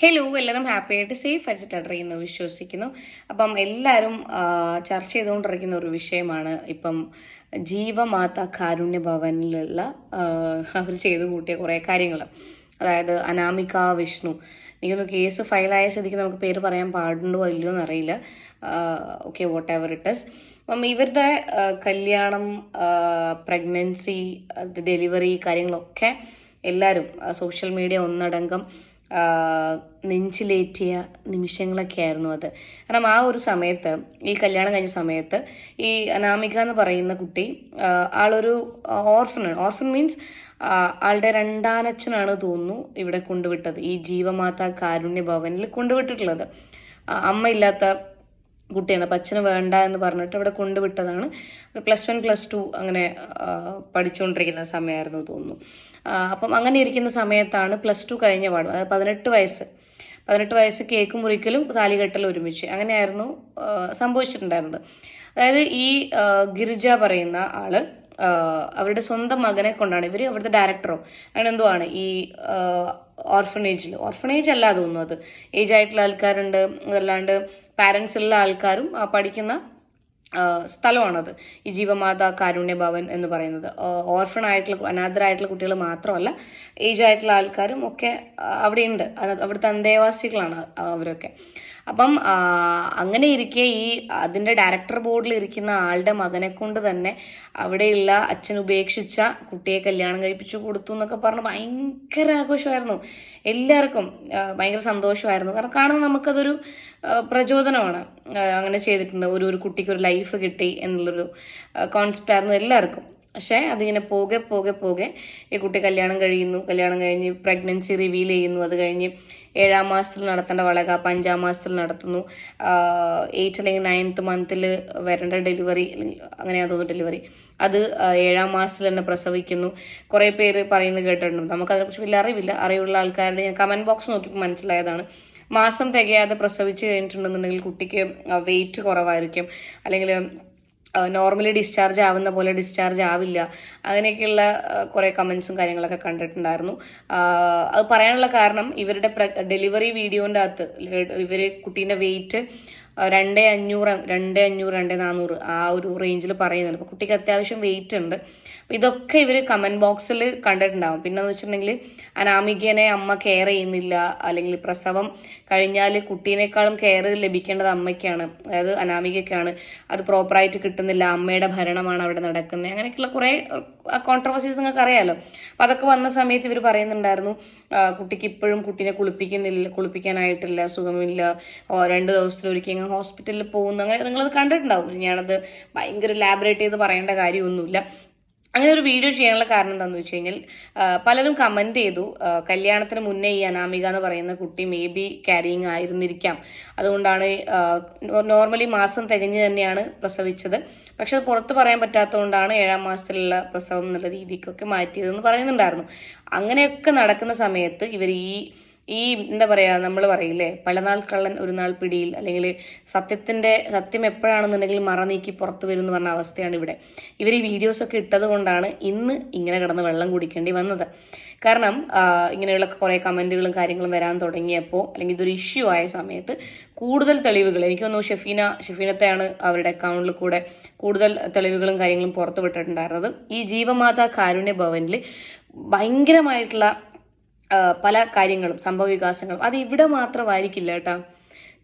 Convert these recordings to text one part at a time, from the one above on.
Hello എല്ലാവരും happy ആയിട്ട് safe ആയിട്ട് ടെൻഡർ ചെയ്യുന്നു വിശ്വസിക്കുന്നു. അപ്പം എല്ലാവരും ചർച്ച ചെയ്തുകൊണ്ടിരിക്കുന്ന ഒരു വിഷയമാണ് ഇപ്പം ജീവമാത കാരുണ്യ ഭവനിലുള്ള അവർ ചെയ്തു കൂട്ടിയ കുറേ കാര്യങ്ങൾ. അതായത് അനാമിക വിഷ്ണു. എനിക്കൊന്ന് കേസ് ഫയലായ സ്ഥിതിക്ക് നമുക്ക് പേര് പറയാൻ പാടുണ്ടോ ഇല്ലയോ എന്നറിയില്ല. Okay whatever it is അപ്പം ഇവരുടെ കല്യാണം പ്രഗ്നൻസി ഡെലിവറി കാര്യങ്ങളൊക്കെ എല്ലാവരും സോഷ്യൽ മീഡിയ ഒന്നടങ്കം നെഞ്ചിലേറ്റിയ നിമിഷങ്ങളൊക്കെ ആയിരുന്നു അത്. കാരണം ആ ഒരു സമയത്ത് ഈ കല്യാണം കഴിഞ്ഞ സമയത്ത് ഈ അനാമിക എന്ന് പറയുന്ന കുട്ടി ആളൊരു ഓർഫനാണ്. ഓർഫൻ മീൻസ് ആളുടെ രണ്ടാനച്ഛനാണ് തോന്നുന്നു ഇവിടെ കൊണ്ടുവിട്ടത്. ഈ ജീവമാത കാരുണ്യ ഭവനിൽ കൊണ്ടുവിട്ടിട്ടുള്ളത്. അമ്മ ഇല്ലാത്ത കുട്ടിയാണ്. അപ്പം അച്ഛന് വേണ്ട എന്ന് പറഞ്ഞിട്ട് ഇവിടെ കൊണ്ടുവിട്ടതാണ്. പ്ലസ് വൺ പ്ലസ് ടു അങ്ങനെ പഠിച്ചുകൊണ്ടിരിക്കുന്ന സമയമായിരുന്നു തോന്നുന്നു. അപ്പം അങ്ങനെ ഇരിക്കുന്ന സമയത്താണ് പ്ലസ് ടു കഴിഞ്ഞ പാടും അതായത് പതിനെട്ട് വയസ്സ്. പതിനെട്ട് വയസ്സ് കേക്ക് മുറിക്കലും താലികെട്ടലും ഒരുമിച്ച്. അങ്ങനെയായിരുന്നു സംഭവിച്ചിട്ടുണ്ടായിരുന്നത്. അതായത് ഈ ഗിരിജ പറയുന്ന ആൾ അവരുടെ സ്വന്തം മകനെ കൊണ്ടാണ് ഇവർ അവിടുത്തെ ഡയറക്ടറോ അങ്ങനെ എന്തോ ആണ് ഈ ഓർഫനേജിൽ ഓർഫനേജ് അല്ല തോന്നുന്നു അത്. ഏജ് ആയിട്ടുള്ള ആൾക്കാരുണ്ട് അതല്ലാണ്ട് പാരൻസ് ഉള്ള ആൾക്കാരും പഠിക്കുന്ന സ്ഥലമാണത്. ഈ ജീവമാത കാരുണ്യ ഭവൻ എന്ന് പറയുന്നത്. ഓർഫൺ ആയിട്ടുള്ള അനാഥരായിട്ടുള്ള കുട്ടികൾ മാത്രമല്ല ഏജ് ആയിട്ടുള്ള ആൾക്കാരും ഒക്കെ അവിടെ അവിടെയുണ്ട്. അവിടുത്തെ അന്തേവാസികളാണ് അവരൊക്കെ. അപ്പം അങ്ങനെ ഇരിക്കെ ഈ അതിന്റെ ഡയറക്ടർ ബോർഡിൽ ഇരിക്കുന്ന ആളുടെ മകനെ കൊണ്ട് തന്നെ അവിടെയുള്ള അച്ഛൻ ഉപേക്ഷിച്ച കുട്ടിയെ കല്യാണം കഴിപ്പിച്ചു കൊടുത്തു എന്നൊക്കെ പറഞ്ഞ് ഭയങ്കര ആഘോഷമായിരുന്നു. എല്ലാവർക്കും ഭയങ്കര സന്തോഷമായിരുന്നു. കാരണം കാണുന്ന നമുക്കതൊരു പ്രചോദനമാണ്. അങ്ങനെ ചെയ്തിട്ടുണ്ട്. ഒരു ഒരു കുട്ടിക്ക് ഒരു ലൈഫ് കിട്ടി എന്നുള്ളൊരു കോൺസെപ്റ്റ് ആയിരുന്നു എല്ലാവർക്കും. പക്ഷേ അതിങ്ങനെ പോകെ പോകെ പോകെ ഈ കുട്ടി കല്യാണം കഴിയുന്നു. കല്യാണം കഴിഞ്ഞ് പ്രഗ്നൻസി റിവീൽ ചെയ്യുന്നു. അത് കഴിഞ്ഞ് ഏഴാം മാസത്തിൽ നടത്തേണ്ട വളക അഞ്ചാം മാസത്തിൽ നടത്തുന്നു. എയ്റ്റ് അല്ലെങ്കിൽ നയൻത്ത് മന്തിൽ വരേണ്ട ഡെലിവറി അങ്ങനെയാ തോന്നുന്നു ഡെലിവറി അത് ഏഴാം മാസത്തിൽ തന്നെ പ്രസവിക്കുന്നു. കുറേ പേര് പറയുന്നത് കേട്ടിട്ടുണ്ട്. നമുക്കതിനെക്കുറിച്ച് വലിയ അറിവില്ല. അറിവുള്ള ആൾക്കാരുടെ ഞാൻ കമന്റ് ബോക്സ് നോക്കിയപ്പോൾ മനസ്സിലായതാണ്. മാസം തികയാതെ പ്രസവിച്ച് കഴിഞ്ഞിട്ടുണ്ടെന്നുണ്ടെങ്കിൽ കുട്ടിക്ക് വെയിറ്റ് കുറവായിരിക്കും. അല്ലെങ്കിൽ നോർമലി ഡിസ്ചാർജ് ആവുന്ന പോലെ ഡിസ്ചാർജ് ആവില്ല. അങ്ങനെയൊക്കെയുള്ള കുറേ കമൻസും കാര്യങ്ങളൊക്കെ കണ്ടിട്ടുണ്ടായിരുന്നു. അത് പറയാനുള്ള കാരണം ഇവരുടെ ഡെലിവറി വീഡിയോന്റെ അകത്ത് ഇവർ കുട്ടീന്റെ വെയിറ്റ് രണ്ട് അഞ്ഞൂറ് രണ്ട് അഞ്ഞൂറ് രണ്ട് നാനൂറ് ആ ഒരു റേഞ്ചിൽ പറയുന്നുണ്ട്. അപ്പോൾ കുട്ടിക്ക് അത്യാവശ്യം വെയിറ്റ് ഉണ്ട്. ഇതൊക്കെ ഇവർ കമന്റ് ബോക്സിൽ കണ്ടിട്ടുണ്ടാവും. പിന്നെ എന്ന് വെച്ചിട്ടുണ്ടെങ്കിൽ അനാമികനെ അമ്മ കെയർ ചെയ്യുന്നില്ല. അല്ലെങ്കിൽ പ്രസവം കഴിഞ്ഞാൽ കുട്ടീനേക്കാളും കെയർ ലഭിക്കേണ്ടത് അമ്മയ്ക്കാണ്. അതായത് അനാമികയ്ക്കാണ്. അത് പ്രോപ്പറായിട്ട് കിട്ടുന്നില്ല. അമ്മയുടെ ഭരണമാണ് അവിടെ നടക്കുന്നത്. അങ്ങനെയൊക്കെയുള്ള കുറേ കോൺട്രവേഴ്സീസ് നിങ്ങൾക്ക് അറിയാലോ? അപ്പം അതൊക്കെ വന്ന സമയത്ത് ഇവർ പറയുന്നുണ്ടായിരുന്നു കുട്ടിക്ക് ഇപ്പോഴും കുട്ടീനെ കുളിപ്പിക്കുന്നില്ല കുളിപ്പിക്കാനായിട്ടില്ല സുഖമില്ല. രണ്ട് ദിവസത്തിലൊരിക്കൽ ഇങ്ങനെ ഹോസ്പിറ്റലിൽ പോകുന്നു. അങ്ങനെ നിങ്ങളത് കണ്ടിട്ടുണ്ടാവും. ഞാനത് ഭയങ്കര ലാബറേറ്റ് ചെയ്ത് പറയേണ്ട കാര്യമൊന്നുമില്ല. അങ്ങനെ ഒരു വീഡിയോ ചെയ്യാനുള്ള കാരണം എന്താണെന്ന് വെച്ച് കഴിഞ്ഞാൽ പലരും കമന്റ് ചെയ്തു കല്യാണത്തിന് മുന്നേ ഈ അനാമിക എന്ന് പറയുന്ന കുട്ടി മേ ബി ക്യാരിയിങ് ആയിരുന്നിരിക്കാം. അതുകൊണ്ടാണ് നോർമലി മാസം തികഞ്ഞ് തന്നെയാണ് പ്രസവിച്ചത്. പക്ഷെ അത് പുറത്ത് പറയാൻ പറ്റാത്തതുകൊണ്ടാണ് ഏഴാം മാസത്തിലുള്ള പ്രസവം എന്നുള്ള രീതിക്കൊക്കെ മാറ്റിയതെന്ന് പറയുന്നുണ്ടായിരുന്നു. അങ്ങനെയൊക്കെ നടക്കുന്ന സമയത്ത് ഇവർ ഈ ഈ എന്താ പറയാ നമ്മൾ പറയില്ലേ പല നാൾ കള്ളൻ ഒരു നാൾ പിടിയിൽ അല്ലെങ്കിൽ സത്യത്തിന്റെ സത്യം എപ്പോഴാണെന്നുണ്ടെങ്കിൽ മറ നീക്കി പുറത്തു വരും എന്ന് പറഞ്ഞ അവസ്ഥയാണ് ഇവിടെ. ഇവർ ഈ വീഡിയോസ് ഒക്കെ ഇട്ടത് കൊണ്ടാണ് ഇന്ന് ഇങ്ങനെ കിടന്ന് വെള്ളം കുടിക്കേണ്ടി വന്നത്. കാരണം ഇങ്ങനെയുള്ള കുറേ കമന്റുകളും കാര്യങ്ങളും വരാൻ തുടങ്ങിയപ്പോൾ അല്ലെങ്കിൽ ഇതൊരു ഇഷ്യൂ ആയ സമയത്ത് കൂടുതൽ തെളിവുകൾ എനിക്ക് തോന്നുന്നു ഷെഫീന ഷെഫീനത്തെയാണ് അവരുടെ അക്കൗണ്ടിൽ കൂടെ കൂടുതൽ തെളിവുകളും കാര്യങ്ങളും പുറത്തു വിട്ടിട്ടുണ്ടായിരുന്നത്. ഈ ജീവമാതാ കാരുണ്യ ഭവനിൽ ഭയങ്കരമായിട്ടുള്ള പല കാര്യങ്ങളും സംഭവ വികാസങ്ങളും അത് ഇവിടെ മാത്രമായിരിക്കില്ല കേട്ടോ.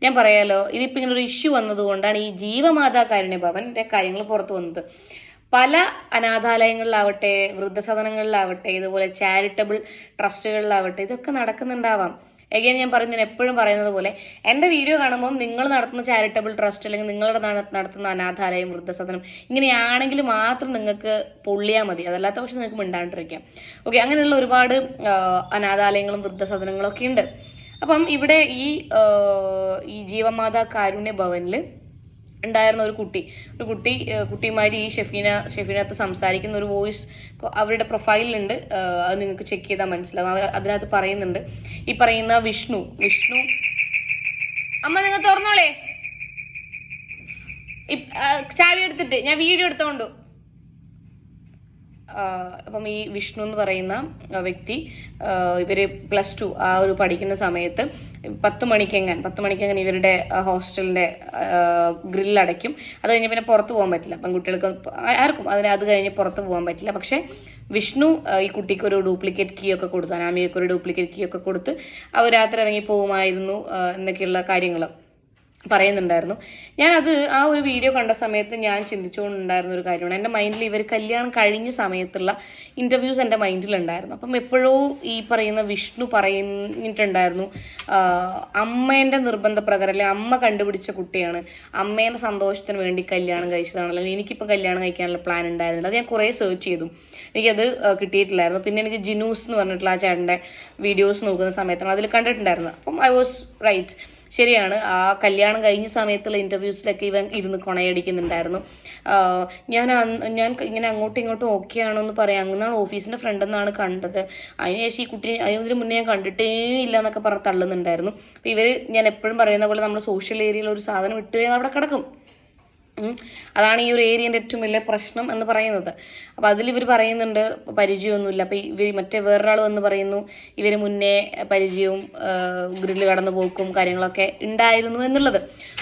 ഞാൻ പറയാലോ ഇതിപ്പോ ഇങ്ങനെ ഒരു ഇഷ്യൂ വന്നതുകൊണ്ടാണ് ഈ ജീവമാതാ കാരുണ്യ ഭവന്റെ കാര്യങ്ങൾ പുറത്തു വന്നത്. പല അനാഥാലയങ്ങളിലാവട്ടെ വൃദ്ധസദനങ്ങളിലാവട്ടെ ഇതുപോലെ ചാരിറ്റബിൾ ട്രസ്റ്റുകളിലാവട്ടെ ഇതൊക്കെ നടക്കുന്നുണ്ടാവാം. എഗെയിൻ ഞാൻ പറയുന്നത് ഞാൻ എപ്പോഴും പറയുന്നത് പോലെ എന്റെ വീഡിയോ കാണുമ്പോൾ നിങ്ങൾ നടത്തുന്ന ചാരിറ്റബിൾ ട്രസ്റ്റ് അല്ലെങ്കിൽ നിങ്ങളുടെ നട- നടത്തുന്ന അനാഥാലയം വൃദ്ധസദനം ഇങ്ങനെയാണെങ്കിൽ മാത്രം നിങ്ങൾക്ക് പൊള്ളിയാൽ മതി. അതല്ലാത്ത പക്ഷെ നിങ്ങൾക്ക് മിണ്ടാണ്ടിരിക്കാം. ഓക്കെ അങ്ങനെയുള്ള ഒരുപാട് അനാഥാലയങ്ങളും വൃദ്ധസദനങ്ങളും ഒക്കെ ഉണ്ട്. അപ്പം ഇവിടെ ഈ ഈ ജീവമാതാ കാരുണ്യ ഭവനിൽ ഉണ്ടായിരുന്ന ഒരു കുട്ടി. ഒരു കുട്ടി കുട്ടിമാരി ഈ ഷെഫീന ഷെഫീനകത്ത് സംസാരിക്കുന്ന ഒരു വോയിസ് അവരുടെ പ്രൊഫൈലിലുണ്ട്. അത് നിങ്ങൾക്ക് ചെക്ക് ചെയ്താൽ മനസ്സിലാവും. അതിനകത്ത് പറയുന്നുണ്ട്. ഈ പറയുന്ന വിഷ്ണു വിഷ്ണു. അമ്മ നിങ്ങൾ തുറന്നോളേ. ചാവി എടുത്തിട്ട് ഞാൻ വീഡിയോ എടുത്തോണ്ടു. അപ്പം ഈ വിഷ്ണു എന്ന് പറയുന്ന വ്യക്തി ഇവർ പ്ലസ് ടു ആ ഒരു പഠിക്കുന്ന സമയത്ത് പത്ത് മണിക്കെങ്ങാൻ പത്ത് മണിക്കെങ്ങാൻ ഇവരുടെ ഹോസ്റ്റലിന്റെ ഗ്രില്ലടയ്ക്കും അത് കഴിഞ്ഞ് പിന്നെ പുറത്ത് പോകാൻ പറ്റില്ല. പെൺകുട്ടികൾക്ക് ആർക്കും അതിന് അത് കഴിഞ്ഞ് പുറത്ത് പോകാൻ പറ്റില്ല. പക്ഷേ വിഷ്ണു ഈ കുട്ടിക്ക് ഒരു ഡ്യൂപ്ലിക്കേറ്റ് കീ ഒക്കെ കൊടുത്തു അനാമികയ്ക്ക് ഒരു ഡ്യൂപ്ലിക്കേറ്റ് കീ ഒക്കെ കൊടുത്ത് അവർ രാത്രി ഇറങ്ങി പോകുമായിരുന്നു എന്നൊക്കെയുള്ള കാര്യങ്ങൾ പറയുന്നുണ്ടായിരുന്നു. ഞാനത് ആ ഒരു വീഡിയോ കണ്ട സമയത്ത് ഞാൻ ചിന്തിച്ചുകൊണ്ടുണ്ടായിരുന്ന ഒരു കാര്യമാണ്. എന്റെ മൈൻഡിൽ ഇവർ കല്യാണം കഴിഞ്ഞ സമയത്തുള്ള ഇന്റർവ്യൂസ് എന്റെ മൈൻഡിലുണ്ടായിരുന്നു അപ്പം എപ്പോഴോ ഈ പറയുന്ന വിഷ്ണു പറഞ്ഞിട്ടുണ്ടായിരുന്നു അമ്മേന്റെ നിർബന്ധപ്രകാരം അല്ലെങ്കിൽ അമ്മ കണ്ടുപിടിച്ച കുട്ടിയാണ് അമ്മേന്റെ സന്തോഷത്തിന് വേണ്ടി കല്യാണം കഴിച്ചതാണ് അല്ലെങ്കിൽ എനിക്കിപ്പോൾ കല്യാണം കഴിക്കാനുള്ള പ്ലാൻ ഉണ്ടായിരുന്നില്ല. അത് ഞാൻ കുറേ സെർച്ച് ചെയ്തു. എനിക്കത് കിട്ടിയിട്ടില്ലായിരുന്നു. പിന്നെ എനിക്ക് ജിനൂസ് എന്ന് പറഞ്ഞിട്ടുള്ള ആ ചേട്ടന്റെ വീഡിയോസ് നോക്കുന്ന സമയത്താണ് അതിൽ കണ്ടിട്ടുണ്ടായിരുന്നത്. അപ്പം ഐ വാസ് റൈറ്റ് ശരിയാണ്. ആ കല്യാണം കഴിഞ്ഞ സമയത്തുള്ള ഇന്റർവ്യൂസിലൊക്കെ ഇവൻ ഇരുന്ന് കൊണയടിക്കുന്നുണ്ടായിരുന്നു. ഞാൻ ഞാൻ ഇങ്ങനെ അങ്ങോട്ടും ഇങ്ങോട്ടും ഓക്കെ ആണോ എന്ന് പറയാം. അങ്ങനെയാണ് ഓഫീസിന്റെ ഫ്രണ്ട് എന്നാണ് കണ്ടത്. അതിനുശേഷം ഈ കുട്ടി അതിന് മുന്നേ ഞാൻ കണ്ടിട്ടേ ഇല്ല എന്നൊക്കെ പറഞ്ഞ് തള്ളുന്നുണ്ടായിരുന്നു. അപ്പോൾ ഞാൻ എപ്പോഴും പറയുന്ന പോലെ നമ്മൾ സോഷ്യൽ ഏരിയയിൽ ഒരു സാധനം ഇട്ട് അവിടെ കിടക്കും. അതാണ് ഈ ഒരു ഏരിയന്റെ ഏറ്റവും വലിയ പ്രശ്നം എന്ന് പറയുന്നത്. അപ്പോൾ അതിൽ ഇവർ പറയുന്നുണ്ട് പരിചയമൊന്നുമില്ല. അപ്പോൾ ഇവർ മറ്റേ വേറൊരാൾ വന്ന് പറയുന്നു ഇവർ മുന്നേ പരിചയവും ഗ്രില്ല് കടന്നു പോക്കും കാര്യങ്ങളൊക്കെ ഉണ്ടായിരുന്നു എന്നുള്ളത്.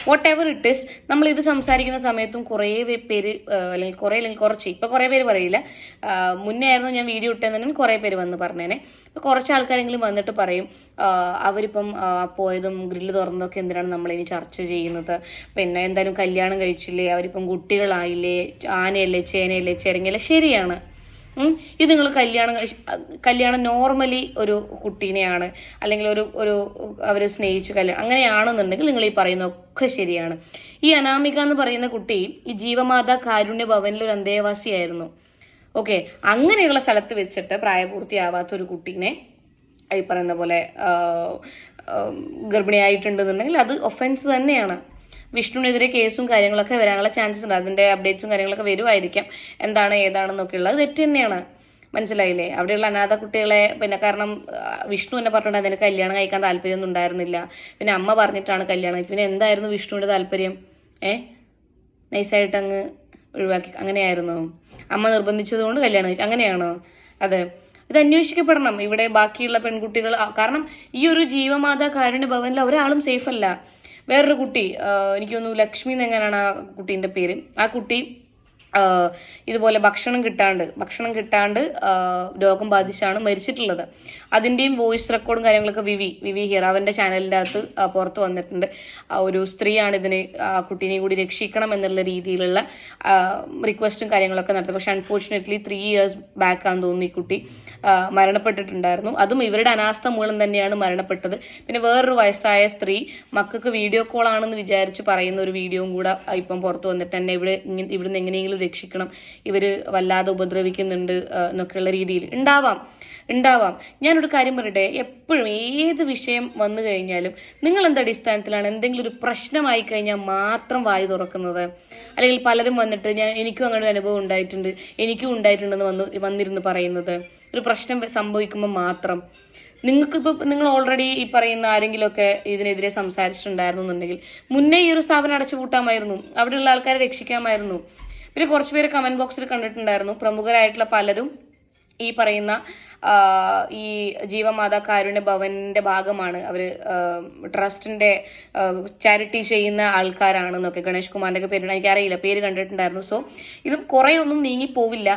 വാട്ട് എവർ ഇറ്റ് ഇസ് നമ്മൾ ഇത് സംസാരിക്കുന്ന സമയത്തും കുറേ പേര് അല്ലെങ്കിൽ കുറേ അല്ലെങ്കിൽ കുറച്ച് ഇപ്പോൾ കുറേ പേര് പറയില്ല. മുന്നേ ആയിരുന്നു ഞാൻ വീഡിയോ ഇട്ടതെന്നു കുറേ പേര് വന്ന് പറഞ്ഞേനെ. ഇപ്പോൾ കുറച്ച് ആൾക്കാരെങ്കിലും വന്നിട്ട് പറയും അവരിപ്പം പോയതും ഗ്രില്ല് തുറന്നതൊക്കെ എന്തിനാണ് നമ്മളിനി ചർച്ച ചെയ്യുന്നത്? പിന്നെ എന്തായാലും കല്യാണം കഴിച്ചില്ലേ? അവരിപ്പം കുട്ടികളായില്ലേ ആനയല്ലേ ചേനയല്ലേ ചെരങ്ങയല്ലേ ശരിയാണ്. ഇത് നിങ്ങൾ കല്യാണം കല്യാണം നോർമലി ഒരു കുട്ടീനെയാണ്. അല്ലെങ്കിൽ ഒരു ഒരു അവരെ സ്നേഹിച്ചു കല്യാണം അങ്ങനെയാണെന്നുണ്ടെങ്കിൽ നിങ്ങൾ ഈ പറയുന്ന ഒക്കെ ശരിയാണ്. ഈ അനാമിക എന്ന് പറയുന്ന കുട്ടി ഈ ജീവമാതാ കാരുണ്യ ഭവനിൽ ഒരു അന്തേവാസിയായിരുന്നു. ഓക്കെ അങ്ങനെയുള്ള സ്ഥലത്ത് വെച്ചിട്ട് പ്രായപൂർത്തിയാവാത്ത ഒരു കുട്ടീനെ ഈ പറയുന്ന പോലെ ഗർഭിണിയായിട്ടുണ്ടെന്നുണ്ടെങ്കിൽ അത് ഒഫൻസ് തന്നെയാണ്. വിഷ്ണുവിനെതിരെ കേസും കാര്യങ്ങളൊക്കെ വരാനുള്ള ചാൻസസ് ഉണ്ട്. അതിന്റെ അപ്ഡേറ്റ്സും കാര്യങ്ങളൊക്കെ വരുമായിരിക്കാം എന്താണ് ഏതാണെന്നൊക്കെ ഉള്ളത് തെറ്റ് തന്നെയാണ്. മനസ്സിലായില്ലേ? അവിടെയുള്ള അനാഥ കുട്ടികളെ പിന്നെ കാരണം വിഷ്ണു എന്നെ പറഞ്ഞിട്ടുണ്ട് അതിന് കല്യാണം കഴിക്കാൻ താല്പര്യമൊന്നും ഉണ്ടായിരുന്നില്ല. പിന്നെ അമ്മ പറഞ്ഞിട്ടാണ് കല്യാണം പിന്നെ എന്തായിരുന്നു വിഷ്ണുവിന്റെ താല്പര്യം? ഏ? നൈസായിട്ട് അങ്ങ് ഒഴിവാക്കി. അങ്ങനെയായിരുന്നു? അമ്മ നിർബന്ധിച്ചത് കൊണ്ട് കല്യാണം കഴിച്ചു. അങ്ങനെയാണോ? അതെ. ഇത് അന്വേഷിക്കപ്പെടണം. ഇവിടെ ബാക്കിയുള്ള പെൺകുട്ടികൾ കാരണം ഈ ഒരു ജീവമാതാ കാരുണ്യ ഭവനിൽ ഒരാളും സേഫ് അല്ല. വേറൊരു കുട്ടി എനിക്ക് തോന്നുന്നു ലക്ഷ്മി എന്നെങ്ങനെയാണ് ആ കുട്ടീന്റെ പേര്. ആ കുട്ടി ഇതുപോലെ ഭക്ഷണം കിട്ടാണ്ട് ഭക്ഷണം കിട്ടാണ്ട് രോഗം ബാധിച്ചാണ് മരിച്ചിട്ടുള്ളത്. അതിന്റെയും വോയിസ് റെക്കോർഡും കാര്യങ്ങളൊക്കെ വിവി വിവി ഹിറാവന്റെ ചാനലിന്റെ അകത്ത് പുറത്ത് വന്നിട്ടുണ്ട്. ഒരു സ്ത്രീയാണ് ഇതിനെ കുട്ടീനെ കൂടി രക്ഷിക്കണം എന്നുള്ള രീതിയിലുള്ള റിക്വസ്റ്റും കാര്യങ്ങളൊക്കെ നടത്തി. പക്ഷെ അൺഫോർച്ചുനേറ്റ്ലി ത്രീ ഇയേഴ്സ് ബാക്ക് ആണെന്ന് തോന്നുന്നു ഈ കുട്ടി മരണപ്പെട്ടിട്ടുണ്ടായിരുന്നു. അതും ഇവരുടെ അനാസ്ഥ മൂലം തന്നെയാണ് മരണപ്പെട്ടത്. പിന്നെ വേറൊരു വയസ്സായ സ്ത്രീ മക്കൾക്ക് വീഡിയോ കോൾ ആണെന്ന് വിചാരിച്ച് പറയുന്ന ഒരു വീഡിയോയും കൂടെ ഇപ്പം പുറത്ത് വന്നിട്ട് തന്നെ ഇവിടെ ഇവിടുന്ന് എങ്ങനെയെങ്കിലും രക്ഷിക്കണം. ഇവർ വല്ലാതെ ഉപദ്രവിക്കുന്നുണ്ട് എന്നൊക്കെയുള്ള രീതിയിൽ. ഉണ്ടാവാം ഉണ്ടാവാം. ഞാനൊരു കാര്യം പറയട്ടെ എപ്പോഴും ഏത് വിഷയം വന്നു കഴിഞ്ഞാലും നിങ്ങൾ എന്ത് അടിസ്ഥാനത്തിലാണ് എന്തെങ്കിലും ഒരു പ്രശ്നമായി കഴിഞ്ഞാൽ മാത്രം വായി തുറക്കുന്നത്? അല്ലെങ്കിൽ പലരും വന്നിട്ട് ഞാൻ എനിക്കും അങ്ങനെ ഒരു അനുഭവം ഉണ്ടായിട്ടുണ്ട് എനിക്കും ഉണ്ടായിട്ടുണ്ടെന്ന് വന്നു വന്നിരുന്നു പറയുന്നത്. ഒരു പ്രശ്നം സംഭവിക്കുമ്പോൾ മാത്രം. നിങ്ങൾക്കിപ്പോൾ നിങ്ങൾ ഓൾറെഡി ഈ പറയുന്ന ആരെങ്കിലുമൊക്കെ ഇതിനെതിരെ സംസാരിച്ചിട്ടുണ്ടായിരുന്നു എന്നുണ്ടെങ്കിൽ മുന്നേ ഈ ഒരു സ്ഥാപനം അടച്ചു പൂട്ടാമായിരുന്നു അവിടെയുള്ള ആൾക്കാരെ രക്ഷിക്കാമായിരുന്നു. പിന്നെ കുറച്ച് പേര് കമന്റ് ബോക്സിൽ കണ്ടിട്ടുണ്ടായിരുന്നു. പ്രമുഖരായിട്ടുള്ള പലരും ഈ പറയുന്ന ഈ ജീവമാതാ കാരുണ്യ ഭവന്റെ ഭാഗമാണ് അവർ ട്രസ്റ്റിന്റെ ചാരിറ്റി ചെയ്യുന്ന ആൾക്കാരാണെന്നൊക്കെ ഗണേഷ് കുമാറിന്റെ ഒക്കെ പേര് എനിക്കറിയില്ല പേര് കണ്ടിട്ടുണ്ടായിരുന്നു. സോ ഇതും കുറേ ഒന്നും നീങ്ങിപ്പോവില്ല പോവില്ല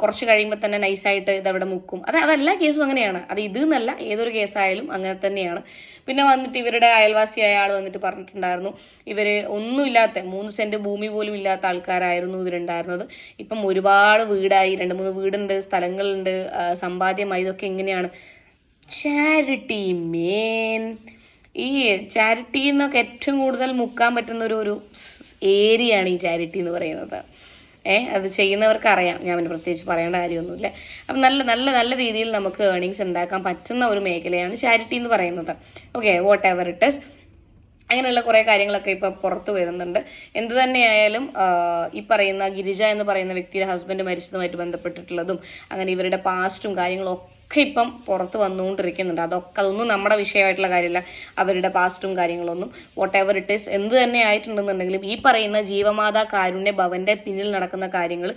കുറച്ച് കഴിയുമ്പോൾ തന്നെ നൈസായിട്ട് ഇതവിടെ മുക്കും. അത് അതെല്ലാ കേസും അങ്ങനെയാണ്. അത് ഇത് എന്നല്ല ഏതൊരു കേസായാലും അങ്ങനെ തന്നെയാണ്. പിന്നെ വന്നിട്ട് ഇവരുടെ അയൽവാസിയായ ആൾ വന്നിട്ട് പറഞ്ഞിട്ടുണ്ടായിരുന്നു ഇവർ ഒന്നുമില്ലാത്ത മൂന്ന് സെന്റ് ഭൂമി പോലും ഇല്ലാത്ത ആൾക്കാരായിരുന്നു ഇവരുണ്ടായിരുന്നത്. ഇപ്പം ഒരുപാട് വീടായി രണ്ട് മൂന്ന് വീടുണ്ട് സ്ഥലങ്ങളുണ്ട് ആ, സമ്പാദ്യമായി ഇതൊക്കെ എങ്ങനെയാണ്? ചാരിറ്റി മേൻ ഈ ചാരിറ്റി എന്നൊക്കെ ഏറ്റവും കൂടുതൽ മുക്കാൻ പറ്റുന്ന ഒരു ഒരു ഏരിയയാണ് ഈ ചാരിറ്റി എന്ന് പറയുന്നത്. ഏ അത് ചെയ്യുന്നവർക്ക് അറിയാം ഞാൻ പിന്നെ പ്രത്യേകിച്ച് പറയേണ്ട കാര്യമൊന്നുമില്ല. അപ്പം നല്ല നല്ല നല്ല രീതിയിൽ നമുക്ക് ഏർണിങ്സ് ഉണ്ടാക്കാൻ പറ്റുന്ന ഒരു മേഖലയാണ് ചാരിറ്റി എന്ന് പറയുന്നത്. Okay whatever it is അങ്ങനെയുള്ള കുറേ കാര്യങ്ങളൊക്കെ ഇപ്പോൾ പുറത്തു വരുന്നുണ്ട്. എന്ത് തന്നെയായാലും ഈ പറയുന്ന ഗിരിജ എന്ന് പറയുന്ന വ്യക്തിയുടെ ഹസ്ബൻഡ് മരിച്ചതുമായിട്ട് ബന്ധപ്പെട്ടിട്ടുള്ളതും അങ്ങനെ ഇവരുടെ പാസ്റ്റും കാര്യങ്ങളും ഒക്കെ ഇപ്പം പുറത്ത് വന്നുകൊണ്ടിരിക്കുന്നുണ്ട്. അതൊക്കെ അതൊന്നും നമ്മുടെ വിഷയമായിട്ടുള്ള കാര്യമല്ല. അവരുടെ പാസ്റ്റും കാര്യങ്ങളൊന്നും. വോട്ട് എവർ ഇറ്റ് ഈസ് എന്ത് തന്നെ ആയിട്ടുണ്ടെന്നുണ്ടെങ്കിലും ഈ പറയുന്ന ജീവമാതാ കാരുണ്യ ഭവന്റെ പിന്നിൽ നടക്കുന്ന കാര്യങ്ങൾ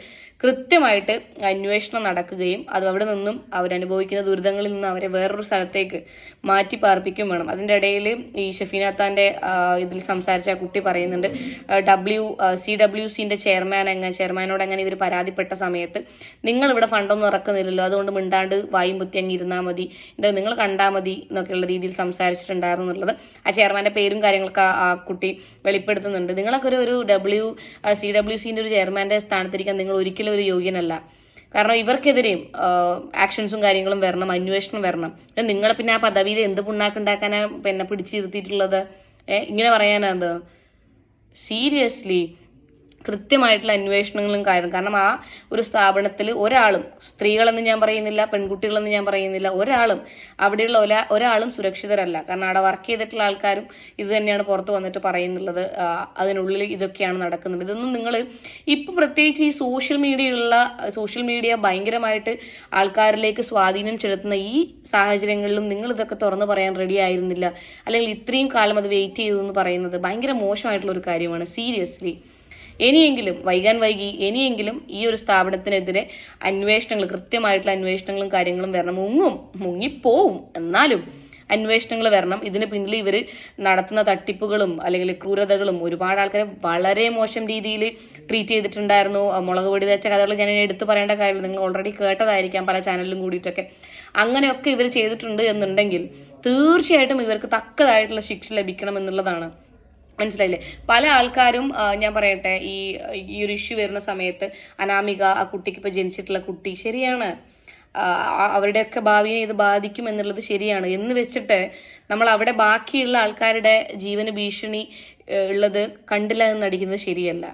കൃത്യമായിട്ട് അന്വേഷണം നടക്കുകയും അത് അവിടെ നിന്നും അവരനുഭവിക്കുന്ന ദുരിതങ്ങളിൽ നിന്നും അവരെ വേറൊരു സ്ഥലത്തേക്ക് മാറ്റി പാർപ്പിക്കുകയും വേണം. അതിന്റെ ഇടയിൽ ഈ ഷഫീനാത്താന്റെ ഇതിൽ സംസാരിച്ച കുട്ടി പറയുന്നുണ്ട് ഡബ്ല്യു സി ഡബ്ല്യു സിന്റെ ചെയർമാൻ എങ്ങനെ ചെയർമാനോട് എങ്ങനെ ഇവർ പരാതിപ്പെട്ട സമയത്ത് നിങ്ങൾ ഇവിടെ ഫണ്ടൊന്നും ഇറക്കുന്നില്ലല്ലോ. അതുകൊണ്ട് മിണ്ടാണ്ട് വായും പുത്തി അങ്ങ് ഇരുന്നാൽ മതി. എന്താ നിങ്ങൾ കണ്ടാൽ മതി എന്നൊക്കെയുള്ള രീതിയിൽ സംസാരിച്ചിട്ടുണ്ടായിരുന്നു എന്നുള്ളത്. ആ ചെയർമാന്റെ പേരും കാര്യങ്ങളൊക്കെ ആ- കുട്ടി വെളിപ്പെടുത്തുന്നുണ്ട്. നിങ്ങളൊക്കെ ഒരു ഒരു ഡബ്ല്യു സി ഡബ്ല്യു സിന്റെ ഒരു ചെയർമാന്റെ സ്ഥാനത്തിരിക്കാൻ നിങ്ങൾ ഒരിക്കലും ഒരു യോഗ്യനല്ല. കാരണം ഇവർക്കെതിരെയും ആക്ഷൻസും കാര്യങ്ങളും വരണം അന്വേഷണം വരണം. പിന്നെ നിങ്ങളെ പിന്നെ ആ പദവിയിൽ എന്ത് പുണ്ണാക്കുണ്ടാക്കാനാണ് പിന്നെ പിടിച്ചു നിർത്തിയിട്ടുള്ളത് ഏ ഇങ്ങനെ പറയാനാ സീരിയസ്ലി കൃത്യമായിട്ടുള്ള അന്വേഷണങ്ങളും കാര്യം കാരണം ആ ഒരു സ്ഥാപനത്തിൽ ഒരാളും സ്ത്രീകളെന്ന് ഞാൻ പറയുന്നില്ല പെൺകുട്ടികളെന്ന് ഞാൻ പറയുന്നില്ല ഒരാളും അവിടെയുള്ള ഒരാ ഒരാളും സുരക്ഷിതരല്ല. കാരണം അവിടെ വർക്ക് ചെയ്തിട്ടുള്ള ആൾക്കാരും ഇത് തന്നെയാണ് പുറത്ത് വന്നിട്ട് പറയുന്നുള്ളത്. അതിനുള്ളിൽ ഇതൊക്കെയാണ് നടക്കുന്നത്. ഇതൊന്നും നിങ്ങൾ ഇപ്പം പ്രത്യേകിച്ച് ഈ സോഷ്യൽ മീഡിയയുള്ള സോഷ്യൽ മീഡിയ ഭയങ്കരമായിട്ട് ആൾക്കാരിലേക്ക് സ്വാധീനം ചെലുത്തുന്ന ഈ സാഹചര്യങ്ങളിലും നിങ്ങൾ ഇതൊക്കെ തുറന്നു പറയാൻ റെഡി ആയിരുന്നില്ല. അല്ലെങ്കിൽ ഇത്രയും കാലം അത് വെയിറ്റ് ചെയ്തു എന്ന് പറയുന്നത് ഭയങ്കര മോശമായിട്ടുള്ള ഒരു കാര്യമാണ്. സീരിയസ്ലി ഇനിയെങ്കിലും വൈകാൻ വൈകി ഇനിയെങ്കിലും ഈ ഒരു സ്ഥാപനത്തിനെതിരെ അന്വേഷണങ്ങൾ കൃത്യമായിട്ടുള്ള അന്വേഷണങ്ങളും കാര്യങ്ങളും വരണം. മുങ്ങും മുങ്ങിപ്പോവും. എന്നാലും അന്വേഷണങ്ങൾ വരണം. ഇതിന് പിന്നിൽ ഇവർ നടത്തുന്ന തട്ടിപ്പുകളും അല്ലെങ്കിൽ ക്രൂരതകളും ഒരുപാട് ആൾക്കാരെ വളരെ മോശം രീതിയിൽ ട്രീറ്റ് ചെയ്തിട്ടുണ്ടായിരുന്നു. മുളക് പൊടി വെച്ച കഥകൾ ഞാൻ എടുത്തു പറയേണ്ട കാര്യമില്ല. നിങ്ങൾ ഓൾറെഡി കേട്ടതായിരിക്കാം പല ചാനലിലും കൂടിയിട്ടൊക്കെ. അങ്ങനെയൊക്കെ ഇവർ ചെയ്തിട്ടുണ്ട് എന്നുണ്ടെങ്കിൽ തീർച്ചയായിട്ടും ഇവർക്ക് തക്കതായിട്ടുള്ള ശിക്ഷ ലഭിക്കണം എന്നുള്ളതാണ്. മനസ്സിലായില്ലേ? പല ആൾക്കാരും ഞാൻ പറയട്ടെ ഈ ഈ ഒരു ഇഷ്യൂ വരുന്ന സമയത്ത് അനാമിക ആ കുട്ടിക്ക് ഇപ്പൊ ജനിച്ചിട്ടുള്ള കുട്ടി ശരിയാണ്. അവരുടെയൊക്കെ ഭാവിയെ ഇത് ബാധിക്കും എന്നുള്ളത് ശരിയാണ്. എന്ന് വെച്ചിട്ട് നമ്മൾ അവിടെ ബാക്കിയുള്ള ആൾക്കാരുടെ ജീവന് ഭീഷണി ഉള്ളത് കണ്ടില്ല എന്ന് നടിക്കുന്നത് ശരിയല്ല.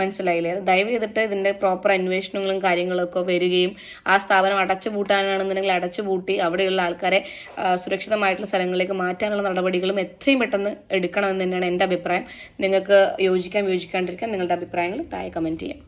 മനസ്സിലായില്ലേ? ദയവ് ചെയ്തിട്ട് ഇതിന്റെ പ്രോപ്പർ അന്വേഷണങ്ങളും കാര്യങ്ങളൊക്കെ വരികയും ആ സ്ഥാപനം അടച്ചുപൂട്ടാനാണെന്നുണ്ടെങ്കിൽ അടച്ചുപൂട്ടി അവിടെയുള്ള ആൾക്കാരെ സുരക്ഷിതമായിട്ടുള്ള സ്ഥലങ്ങളിലേക്ക് മാറ്റാനുള്ള നടപടികളും എത്രയും പെട്ടെന്ന് എടുക്കണമെന്ന് തന്നെയാണ് എന്റെ അഭിപ്രായം. നിങ്ങൾക്ക് യോജിക്കാൻ യോജിക്കാണ്ടിരിക്കാൻ നിങ്ങളുടെ അഭിപ്രായങ്ങൾ താഴെ കമന്റ് ചെയ്യാം.